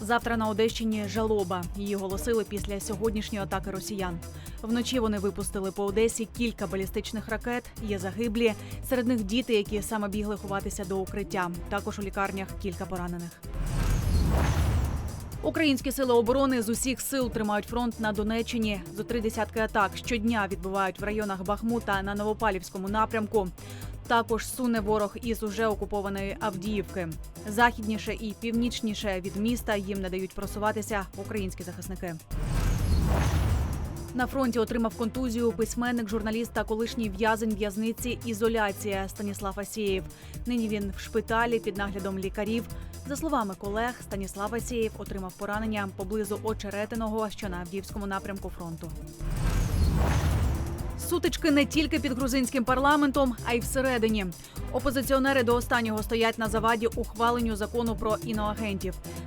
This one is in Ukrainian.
Завтра на Одещині жалоба. Її оголосили після сьогоднішньої атаки росіян. Вночі вони випустили по Одесі кілька балістичних ракет. Є загиблі. Серед них діти, які саме бігли ховатися до укриття. Також у лікарнях кілька поранених. Українські сили оборони з усіх сил тримають фронт на Донеччині. Зо три десятки атак щодня відбувають в районах Бахмута на Новопалівському напрямку. Також суне ворог із уже окупованої Авдіївки. Західніше і північніше від міста їм не дають просуватися українські захисники. На фронті отримав контузію письменник, журналіст та колишній в'язень в'язниці ізоляція Станіслав Асєєв. Нині він в шпиталі під наглядом лікарів. За словами колег, Станіслав Асєєв отримав поранення поблизу очеретиного, що на Авдіївському напрямку фронту. Сутички не тільки під грузинським парламентом, а й всередині. Опозиціонери до останнього стоять на заваді ухваленню закону про іноагентів.